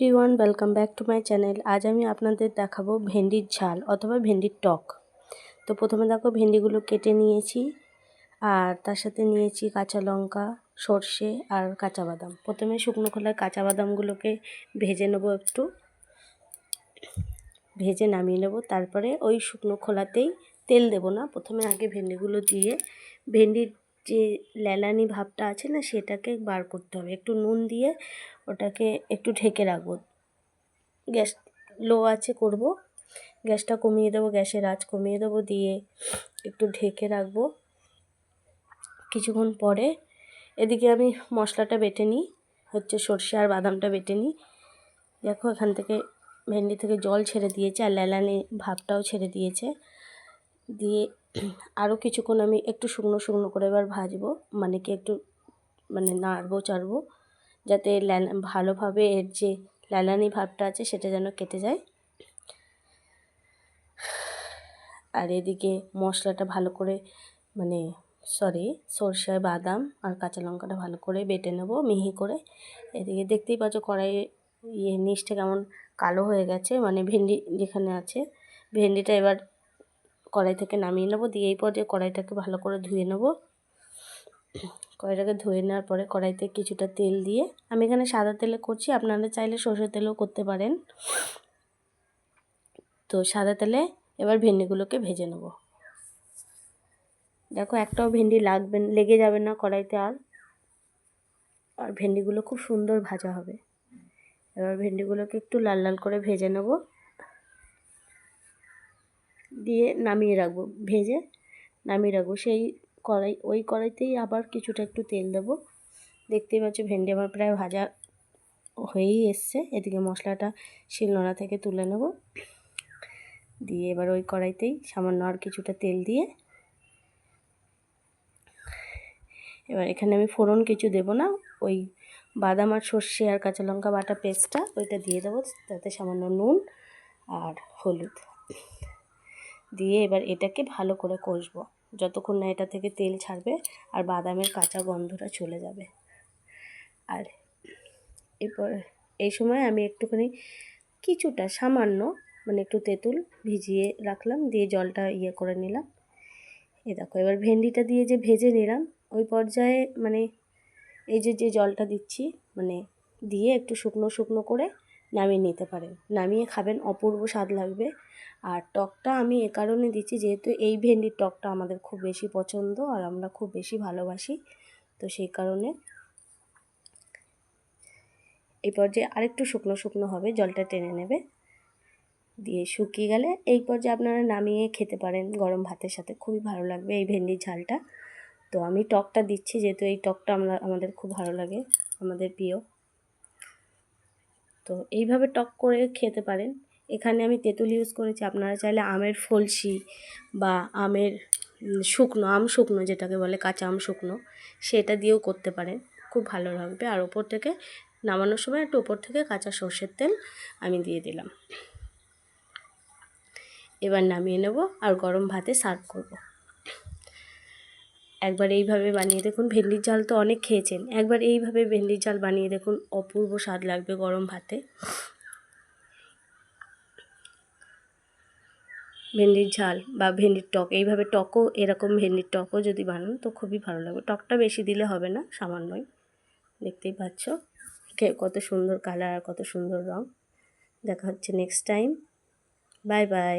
Everyone, welcome back to my channel. আজ আমি আপনাদের দেখাবো ভেন্ডির ঝাল অথবা ভেন্ডির টক। তো প্রথমে দেখো, ভেন্ডিগুলো কেটে নিয়েছি, আর তার সাথে নিয়েছি কাঁচা লঙ্কা, সর্ষে আর কাঁচা বাদাম। প্রথমে শুকনো খোলার কাঁচা বাদামগুলোকে ভেজে নেব একটু। ভেজে নামিয়ে নেব। তারপরে ওই শুকনো খোলাতেই তেল দেব না। প্রথমে আগে ভেন্ডিগুলো দিয়ে ভেন্ডির যে লেলানি ভাবটা আছে না, সেটাকে বার করতে হবে। একটু নুন দিয়ে ওটাকে একটু ঢেকে রাখব। গ্যাস লো আছে করব। গ্যাসটা কমিয়ে দেবো, গ্যাসের আঁচ কমিয়ে দেবো, দিয়ে একটু ঢেকে রাখব। কিছুক্ষণ পরে এদিকে আমি মশলাটা বেটে নিই, হচ্ছে সর্ষে আর বাদামটা বেটে নিই। দেখো এখান থেকে ভেন্ডি থেকে জল ছেড়ে দিয়েছে আর লেলানি ভাবটাও ছেড়ে দিয়েছে। দিয়ে আরও কিছুক্ষণ আমি একটু শুকনো শুকনো করে এবার ভাজবো মানে কি একটু মানে নাড়বো, চাড়বো, যাতে ভালোভাবে এর যে লালানি ভাবটা আছে সেটা যেন কেটে যায়। আর এদিকে মশলাটা ভালো করে মানে সরি সরষে, বাদাম আর কাঁচা লঙ্কাটা ভালো করে বেটে নেব মিহি করে। এদিকে দেখতেই পাচ্ছ কড়াই ইয়ে নিচটা কেমন কালো হয়ে গেছে মানে ভেন্ডি যেখানে আছে। ভেন্ডিটা এবার কড়াই থেকে নামিয়ে নেব। দিয়ে এই পর্যায়ে কড়াইটাকে ভালো করে ধুয়ে নেব। কড়াইটাকে ধুয়ে নেওয়ার পরে কড়াইতে কিছুটা তেল দিয়ে, আমি এখানে সাদা তেলে করছি, আপনারা চাইলে সরষের তেলেও করতে পারেন। তো সাদা তেলে এবার ভেন্ডিগুলোকে ভেজে নেব। দেখো একটাও ভেন্ডি লাগবে, লেগে যাবে না কড়াইতে আর। আর ভেন্ডিগুলো খুব সুন্দর ভাজা হবে। এবার ভেন্ডিগুলোকে একটু লাল লাল করে ভেজে নেব। দিয়ে নামিয়ে রাখব, ভেজে নামিয়ে রাখব। সেই কড়াই, ওই কড়াইতেই আবার কিছুটা একটু তেল দেবো। দেখতেই পাচ্ছ ভেন্ডি আমার প্রায় ভাজা হয়েই এসছে। এদিকে মশলাটা শিলনোড়া থেকে তুলে নেব। দিয়ে এবার ওই কড়াইতেই সামান্য আর কিছুটা তেল দিয়ে এবার এখানে আমি ফোড়ন কিছু দেব না, ওই বাদাম আর সর্ষে আর কাঁচা লঙ্কা বাটা পেস্টটা ওইটা দিয়ে দেবো, তাতে সামান্য নুন আর হলুদ। দিয়ে এবার এটাকে ভালো করে কষবো। যতক্ষণ না এটা থেকে তেল ছাড়বে আর বাদামের কাঁচা গন্ধটা চলে যাবে। আর এরপর এই সময় আমি একটুখানি কিছুটা সামান্য মানে একটু তেঁতুল ভিজিয়ে রাখলাম, দিয়ে জলটা ইয়ে করে নিলাম। এ দেখো, এবার ভেন্ডিটা দিয়ে যে ভেজে নিলাম, ওই পর্যায়ে মানে এই যে যে জলটা দিচ্ছি মানে দিয়ে একটু শুকনো শুকনো করে নামিয়ে নিতে পারেন। নামিয়ে খাবেন, অপূর্ব স্বাদ লাগবে। আর টকটা আমি এ কারণে দিচ্ছি যেহেতু এই ভেন্ডির টকটা আমাদের খুব বেশি পছন্দ আর আমরা খুব বেশি ভালোবাসি। তো সেই কারণে এই পর্যায়ে আরেকটু শুকনো শুকনো হবে, জলটা টেনে নেবে। দিয়ে শুকিয়ে গেলে এই পর্যায়ে আপনারা নামিয়ে খেতে পারেন গরম ভাতের সাথে। খুবই ভালো লাগবে এই ভেন্ডির ঝালটা। তো আমি টকটা দিচ্ছি যেহেতু এই টকটা আমরা, আমাদের খুব ভালো লাগে, আমাদের প্রিয়। তো এইভাবে টক করে খেতে পারেন। এখানে আমি তেঁতুল ইউজ করেছি। আপনারা চাইলে আমের ফলসি বা আমের শুকনো, আম শুকনো যেটাকে বলে, কাঁচা আম শুকনো, সেটা দিয়েও করতে পারেন। খুব ভালো লাগবে। আর ওপর থেকে নামানোর সময় একটু ওপর থেকে কাঁচা সর্ষের তেল আমি দিয়ে দিলাম। এবার নামিয়ে নেব আর গরম ভাতে সার্ভ করব। একবার এইভাবে বানিয়ে দেখুন। ভেন্ডির জাল তো অনেক খেয়েছেন। একবার এইভাবে ভেন্ডির জাল বানিয়ে দেখুন। অপূর্ব স্বাদ লাগবে গরম ভাতে। ভেন্ডির ঝাল বা ভেন্ডির টক, এইভাবে টকও, এরকম ভেন্ডির টকও যদি বানান তো খুবই ভালো লাগবে। টকটা বেশি দিলে হবে না, সামান্যই। দেখতেই পাচ্ছ? কত সুন্দর কালার কত সুন্দর রং। দেখা হচ্ছে নেক্সট টাইম বাই বাই